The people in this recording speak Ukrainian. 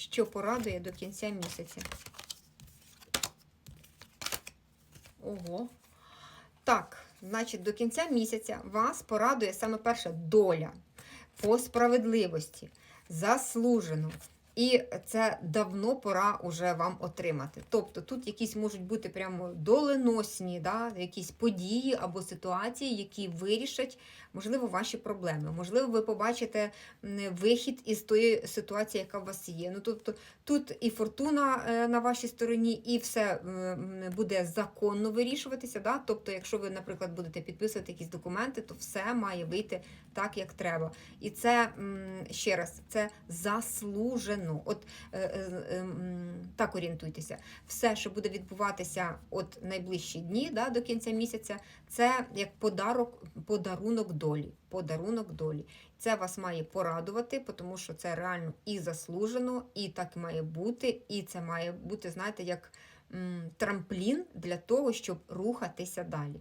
що порадує до кінця місяця. Ого. Так, значить, до кінця місяця вас порадує саме перша доля по справедливості, заслужено. І це давно пора уже вам отримати. Тобто тут якісь можуть бути прямо доленосні, да, якісь події або ситуації, які вирішать, можливо, ваші проблеми. Можливо, ви побачите вихід із тої ситуації, яка у вас є. Ну, тобто тут і фортуна е, на вашій стороні, і все буде законно вирішуватися. Да? Тобто, якщо ви, наприклад, будете підписувати якісь документи, то все має вийти так, як треба. І це ще раз, це заслужено. От е, е, е, так орієнтуйтеся. Все, що буде відбуватися от найближчі дні да, до кінця місяця, це як подарок, подарунок долі. Подарунок долі. Це вас має порадувати, тому що це реально і заслужено, і так має бути, і це має бути, знаєте, як трамплін для того, щоб рухатися далі.